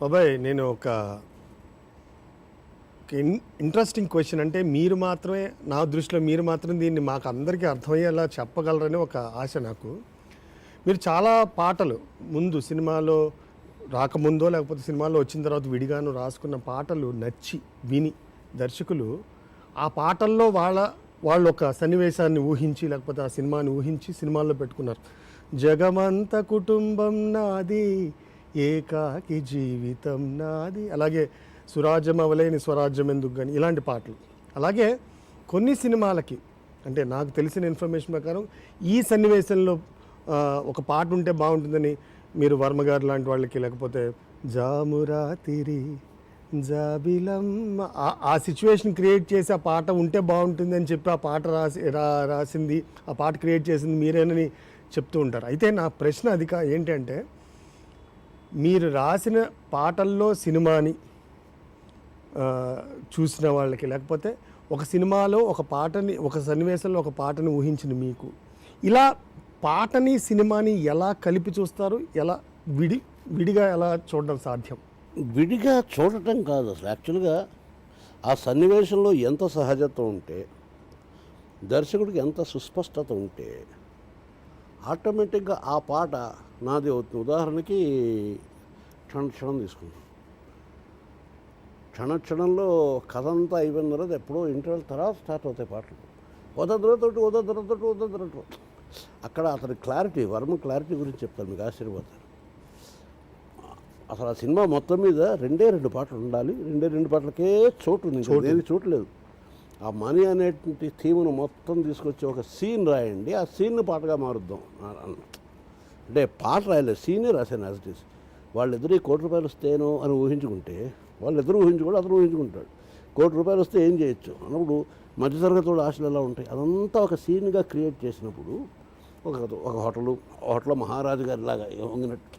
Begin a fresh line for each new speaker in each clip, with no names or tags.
బాబాయ్ నేను ఒక ఇన్- ఇంట్రెస్టింగ్ క్వశ్చన్ అంటే మీరు మాత్రమే నా దృష్టిలో మీరు మాత్రం దీన్ని మాకు అందరికీ అర్థమయ్యేలా చెప్పగలరని ఒక ఆశ నాకు. మీరు చాలా పాటలు ముందు సినిమాలో రాకముందో లేకపోతే సినిమాలో వచ్చిన తర్వాత విడిగాను రాసుకున్న పాటలు నచ్చి విని దర్శకులు ఆ పాటల్లో వాళ్ళ వాళ్ళు ఒక సన్నివేశాన్ని ఊహించి లేకపోతే ఆ సినిమాని ఊహించి సినిమాల్లో పెట్టుకున్నారు. జగమంత కుటుంబం నాది ఏకాకి జీవితం నాది. అలాగే సురాజ్యం అవలేని స్వరాజ్యం ఎందుకు కానీ ఇలాంటి పాటలు. అలాగే కొన్ని సినిమాలకి అంటే నాకు తెలిసిన ఇన్ఫర్మేషన్ ప్రకారం ఈ సన్నివేశంలో ఒక పాట ఉంటే బాగుంటుందని మీరు వర్మ గారు లాంటి వాళ్ళకి లేకపోతే జామురాతిరి జాబిలం ఆ- ఆ సిచ్యువేషన్ క్రియేట్ చేసి ఆ పాట ఉంటే బాగుంటుంది అని చెప్పి ఆ పాట రాసి రా రాసింది ఆ పాట క్రియేట్ చేసింది మీరేనని చెప్తూ ఉంటారు. అయితే నా ప్రశ్న అది కా ఏంటంటే మీరు రాసిన పాటల్లో సినిమాని చూసిన వాళ్ళకి లేకపోతే ఒక సినిమాలో ఒక పాటని ఒక సన్నివేశంలో ఒక పాటని ఊహించిన మీకు ఇలా పాటని సినిమాని ఎలా కలిపి చూస్తారు? ఎలా విడి విడిగా ఎలా చూడడం సాధ్యం?
విడిగా చూడటం కాదు అసలు. యాక్చువల్గా ఆ సన్నివేశంలో ఎంత సహజత్వం ఉంటే దర్శకుడికి ఎంత సుస్పష్టత ఉంటే ఆటోమేటిక్గా ఆ పాట నాది అవుతుంది. ఉదాహరణకి క్షణ క్షణం తీసుకుందాం క్షణ క్షణంలో కథ అంతా అయిపోయిన తర్వాత ఎప్పుడో ఇంటర్వెల్ తర్వాత స్టార్ట్ అవుతాయి పాటలు. ఉదద్రతోటి ఉదద్రతోటి ఉదద్రతో అక్కడ అతని క్లారిటీ వర్మ క్లారిటీ గురించి చెప్తాను మీకు ఆశ్చర్యపోతారు. అసలు ఆ సినిమా మొత్తం మీద రెండే రెండు పాటలు ఉండాలి రెండే రెండు పాటలకే చోటు ఉంది దేనికి చోటు లేదు. ఆ మనీ అనేటువంటి థీమ్ను మొత్తం తీసుకొచ్చి ఒక సీన్ రాయండి ఆ సీన్ను పాటగా మారుద్దాం. అంటే పాట రాయలేదు సీనే రాశాను యాజ్ ఇట్ ఈస్ వాళ్ళిద్దరు ఈ కోటి రూపాయలు వస్తేనో అని ఊహించుకుంటే వాళ్ళిద్దరూ ఊహించుకోడు అతను ఊహించుకుంటాడు. కోటి రూపాయలు వస్తే ఏం చేయొచ్చు? అన్నప్పుడు మధ్యతరగతి వాళ్ళ ఆశలు ఎలా ఉంటాయి? అదంతా ఒక సీన్గా క్రియేట్ చేసినప్పుడు ఒక ఒక హోటలు హోటల్లో మహారాజు గారి లాగా వంగినట్టు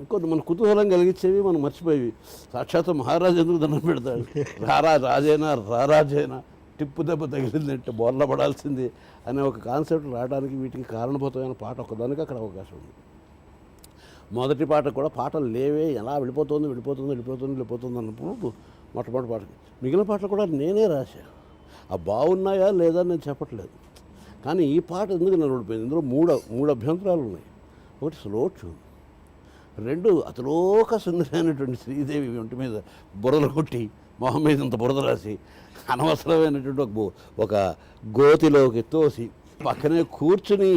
ఇంకొంత మన కుతూహలం కలిగించేవి మనం మర్చిపోయేవి. సాక్షాత్ మహారాజు ఎందుకు దండం పెడతాడు? రారా రాజైనా రారాజైనా టిప్పు దెబ్బ తగిలిందంటే బోర్ల పడాల్సింది అనే ఒక కాన్సెప్ట్ రావడానికి వీటికి కారణభూతమైన పాట ఒకదానికి అక్కడ అవకాశం ఉంది. మొదటి పాట కూడా పాటలు లేవే ఎలా వెళ్ళిపోతుంది వెళ్ళిపోతుంది వెళ్ళిపోతుంది వెళ్ళిపోతుంది అన్నప్పుడు మొట్టమొదటి పాట. మిగిలిన పాటలు కూడా నేనే రాశా. ఆ బాగున్నాయా లేదా నేను చెప్పట్లేదు. కానీ ఈ పాట ఎందుకు నిలబడిపోయింది? ఇందులో మూడు మూడు అభ్యంతరాలు ఉన్నాయి. ఒకటి స్లో ట్యూన్ రెండు అతలోక సుందరైనటువంటి శ్రీదేవి ఒంటి మీద బురదలు కొట్టి మొహం మీద ఇంత బురద రాసి అనవసరమైనటువంటి ఒక ఒక గోతిలోకి తోసి పక్కనే కూర్చుని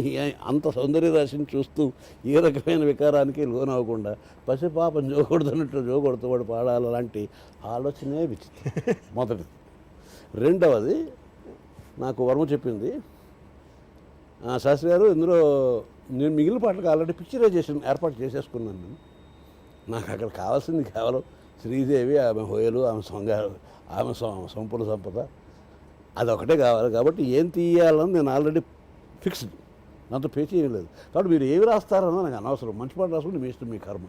అంత సౌందర్య రాశిని చూస్తూ ఏ రకమైన వికారానికి లోనవ్వకుండా పసిపాపం జోకూడదన్నట్టు జోకొడుతూ వాడు పాడాలి అలాంటి ఆలోచనే విచిత్రం. మొదటిది. రెండవది నాకు వర్మ చెప్పింది ఆ, శాస్త్రి గారు ఇందులో నేను మిగిలిన పాటలకు ఆల్రెడీ పిక్చరైజేషన్ ఏర్పాటు చేసేసుకున్నాను నేను. నాకు అక్కడ కావాల్సింది కేవలం శ్రీదేవి ఆమె హోయలు ఆమె సొంగారు ఆమె సంపూర్ణ సంపద అదొకటే కావాలి కాబట్టి ఏం తీయాలని నేను ఆల్రెడీ ఫిక్స్డ్. నాతో పే చేయలేదు. కాబట్టి మీరు ఏమి రాస్తారన్నది నాకు అనవసరం. మంచి పాట రాసుకుంటే మీ ఇష్టం మీ కర్మ.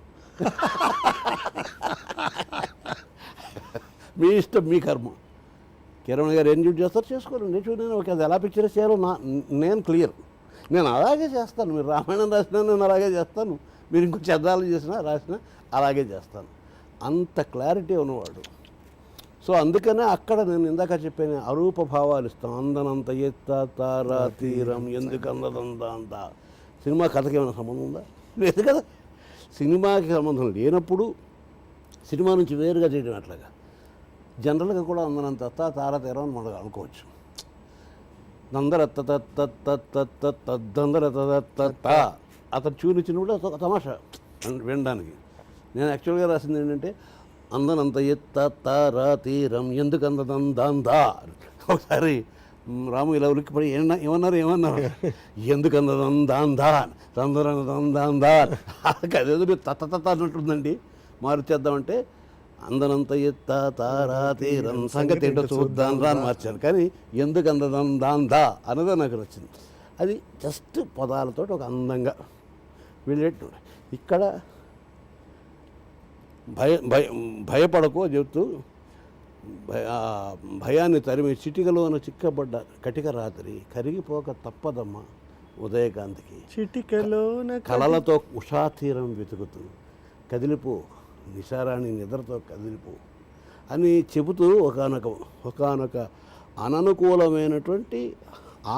మీ ఇష్టం మీ కర్మ. కిరణ్ గారు ఏం డ్యూటీ చేస్తారు? చేసుకోండి నేను చూడండి ఒక అది ఎలా పిక్చర్ చేయాలో నా నేను క్లియర్ నేను అలాగే చేస్తాను. మీరు రామాయణం రాసినా నేను అలాగే చేస్తాను. మీరు ఇంకో చద్దాలు చేసినా రాసినా అలాగే చేస్తాను. అంత క్లారిటీ ఉన్నవాడు. సో అందుకనే అక్కడ నేను ఇందాక చెప్పిన అరూప భావాలు ఇస్తాం. అందనంత ఎత్త తారా తీరం ఎందుకు అందదంత అంత. సినిమా కథకి ఏమైనా సంబంధం ఉందా? లేదు కదా. సినిమాకి సంబంధం లేనప్పుడు సినిమా నుంచి వేరుగా చేయడం అట్లాగా జనరల్గా కూడా అందనంత అత్త తారా తీరం అని మనం అనుకోవచ్చు. నందర దందర అతను చూనిచ్చినప్పుడు తమాషా వినడానికి నేను యాక్చువల్గా రాసింది ఏంటంటే అందనంత ఎత్త తారా తీరం ఎందుకు అందదందా ఒకసారి రాము ఇలా ఉలిక్కిపడి ఏమన్నా ఏమన్నారు ఏమన్నారు? ఎందుకు అందదందా దందరందా అదేదో మీరు తత్త తత్త అన్నట్టుందండి. మార్చేద్దామంటే అందనంత ఎత్త తారా తీరం సంగతి ఏంటో చూద్దాం రా అని మార్చాను. కానీ ఎందుకు అందదందా అన్నదే నాకు నచ్చింది. అది జస్ట్ పదాలతో ఒక అందంగా వెళ్ళేట్టు ఇక్కడ భయ భయ భయపడకో చెబుతూ భయాన్ని తరిమి చిటికలోన చిక్కబడ్డ కటిక రాత్రి కరిగిపోక తప్పదమ్మ ఉదయకాంతికి.
చిటికలోన
కలలతో ఉషాతీరం వెతుకుతూ కదిలిపో నిశారాణి నిద్రతో కదిలిపో అని చెబుతూ ఒకనొక ఒకనొక అననుకూలమైనటువంటి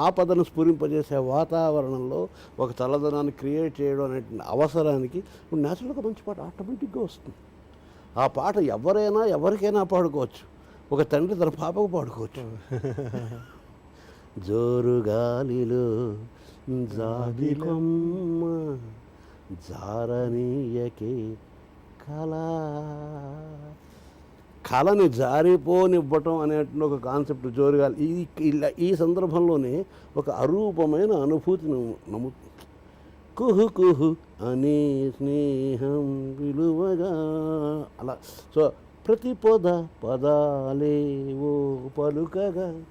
ఆపదను స్ఫురింపజేసే వాతావరణంలో ఒక చల్లదనాన్ని క్రియేట్ చేయడం అనేటువంటి అవసరానికి ఇప్పుడు న్యాచురల్గా మంచి పాట ఆటోమేటిక్గా వస్తుంది. ఆ పాట ఎవరైనా ఎవరికైనా పాడుకోవచ్చు. ఒక తండ్రి తన పాపకు పాడుకోవచ్చు. జోరు గాలిలో జాబి కొమ్మ జారనీయకే కళ. కళని జారిపోనివ్వటం అనేటువంటి ఒక కాన్సెప్ట్ జోరుగా ఈ ఇలా ఈ సందర్భంలోనే ఒక అరూపమైన అనుభూతిని నమ్ము కుహు కుహు అనే స్నేహం విలువగా. అలా. సో ప్రతి పొద ఓ పలుకగా.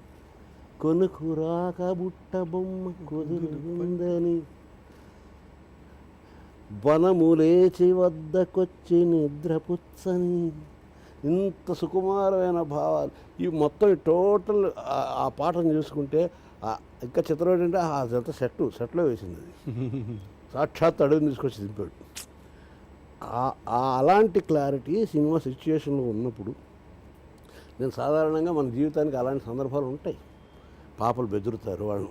కొనుకురాక బుట్ట బొమ్మ కుదురుందని. వనములేచి వద్దకొచ్చి నిద్రపుచ్చని. ఇంత సుకుమారమైన భావాలు. ఈ మొత్తం టోటల్ ఆ- పాటను చూసుకుంటే ఆ- ఇంకా చిత్రం ఏంటంటే ఆ అదంతా సెట్ సెట్లో వేసింది అది. సాక్షాత్ అడవిని తీసుకొచ్చి దింపాడు. ఆ- అలాంటి క్లారిటీ సినిమా సిచ్యుయేషన్లో ఉన్నప్పుడు నేను సాధారణంగా మన జీవితానికి అలాంటి సందర్భాలు ఉంటాయి. పాపలు బెదురుతారు వాళ్ళు.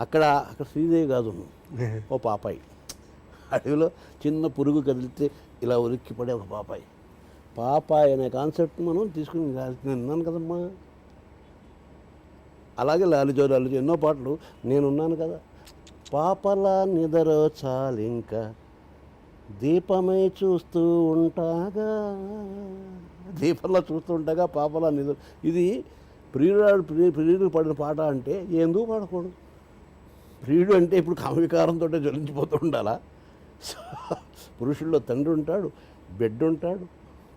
అక్కడ అక్కడ శ్రీదేవి కాదు ఓ పాపాయి. అడవిలో చిన్న పురుగు కదిలితే ఇలా ఉలిక్కి పడే ఒక పాపాయి. పాపాయి అనే కాన్సెప్ట్ మనం తీసుకుని నేను ఉన్నాను కదమ్మా. అలాగే లాలిజో లాలిజో ఎన్నో పాటలు నేనున్నాను కదా. పాపలా నిదరో చాలింక దీపమై చూస్తూ ఉంటాగా. దీపంలో చూస్తూ ఉంటాగా పాపలా నిద్ర. ఇది ప్రియుడు ప్రియుడు పడిన పాట అంటే ఎందుకు పాడకూడదు? ప్రియుడు అంటే ఇప్పుడు కామవికారంతో జ్వలించిపోతూ ఉండాలా? పురుషుల్లో తండ్రి ఉంటాడు బిడ్డ ఉంటాడు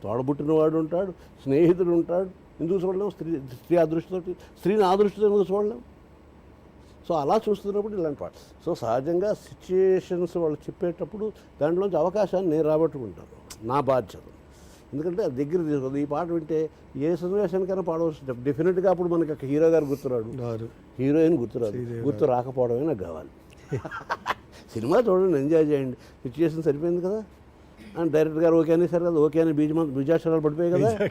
తోడబుట్టినవాడు ఉంటాడు స్నేహితుడు ఉంటాడు. ఎందుకు చూడలేము స్త్రీ స్త్రీ అదృష్టతో స్త్రీని ఆ ఎందుకు చూడలేము సో అలా చూస్తున్నప్పుడు ఇలాంటి పాట. సో సహజంగా సిచ్యుయేషన్స్ వాళ్ళు చెప్పేటప్పుడు దాంట్లోంచి అవకాశాన్ని నేను రాబట్టుకుంటాను. నా బాధ్యత. ఎందుకంటే అది దగ్గర తీసుకోదు. ఈ పాట వింటే ఏ సన్నివేశానికైనా పాడవచ్చు. డెఫినెట్గా అప్పుడు మనకి ఒక హీరో గారు గుర్తురాడు. హీరోయిన్ గుర్తురాదు. గుర్తు రాకపోవడమే నాకు కావాలి. సినిమా చూడండి ఎంజాయ్ చేయండి. సిచ్యుయేషన్ సరిపోయింది కదా? అండ్ డైరెక్టర్ గారు ఓకే అనేసారు కదా? ఓకే అని బీజ బీజాక్షరాలు పడిపోయాయి కదా?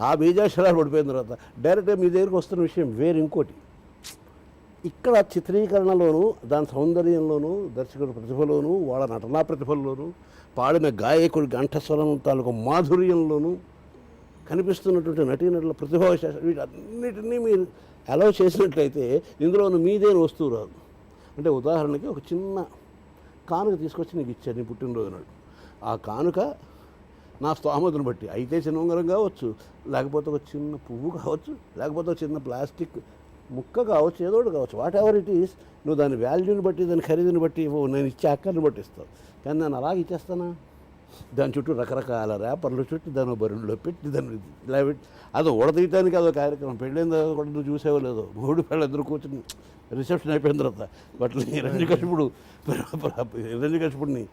ఆ బీజాక్షరాలు పడిపోయిన తర్వాత డైరెక్ట్గా మీ దగ్గరికి వస్తున్న విషయం వేరు ఇంకోటి. ఇక్కడ చిత్రీకరణలోను దాని సౌందర్యంలోను దర్శకుడి ప్రతిభలోను వాళ్ళ నటనా ప్రతిభల్లోనూ పాడిన గాయకుడి కంఠస్వరం తాలూకు మాధుర్యంలోను కనిపిస్తున్నటువంటి నటీనటుల ప్రతిభా విశేష వీటన్నిటినీ మీరు అలౌ చేసినట్లయితే ఇందులోను మీదేని వస్తువు రాదు. అంటే ఉదాహరణకి ఒక చిన్న కానుక తీసుకొచ్చి నీకు ఇచ్చాను నీ పుట్టినరోజు నాడు. ఆ కానుక నా స్తోమతను బట్టి అయితే చిన్న ఉంగరం కావచ్చు లేకపోతే ఒక చిన్న పువ్వు కావచ్చు లేకపోతే ఒక చిన్న ప్లాస్టిక్ ముక్క కావచ్చు ఏదో ఒకటి కావచ్చు. వాట్ ఎవర్ ఇట్ ఈస్ నువ్వు దాని వాల్యూని బట్టి దాని ఖరీదుని బట్టి ఇవ్వవు నేను ఇచ్చే అక్కర్ని బట్టి ఇస్తావు. కానీ నేను అలాగే ఇచ్చేస్తానా? దాని చుట్టూ రకరకాల ర్యాపర్లు చుట్టి దాని బరువులో పెట్టి దాన్ని ఇలా పెట్టి అది ఊడతీయటానికి అదో కార్యక్రమం. పెళ్ళైన తర్వాత కూడా నువ్వు చూసేవో లేదో. మూడు పిల్లలు ఎదురు కూర్చుని రిసెప్షన్ అయిపోయిన తర్వాత బట్లు హిరణ్యకశిపుడు హిరణ్యకశిపుడిని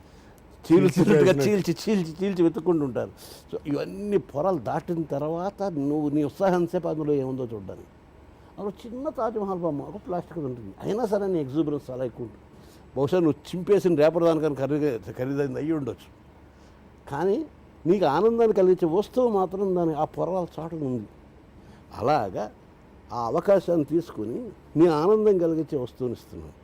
చీల్చినట్టుగా చీల్చి చీల్చి చీల్చి వెతుక్కుంటూ ఉంటారు. సో ఇవన్నీ పొరలు దాటిన తర్వాత నువ్వు నీ ఉత్సాహం సేపు అందులో ఏముందో చూడడానికి. అక్కడ చిన్న తాజ్మహల్ బొమ్మ ఒక ప్లాస్టిక్ ఉంటుంది. అయినా సరే నీ ఎగ్జూబరెన్స్ చాలా ఎక్కువ ఉంటుంది. బహుశా నువ్వు చింపేసిన రేపర్ దానికని ఖరీదు ఖరీదైంది అయ్యి ఉండొచ్చు. కానీ నీకు ఆనందాన్ని కలిగించే వస్తువు మాత్రం దాని ఆ పొరల చాటున ఉంది. అలాగా ఆ అవకాశాన్ని తీసుకుని నీ ఆనందం కలిగించే వస్తువుని ఇస్తున్నాను.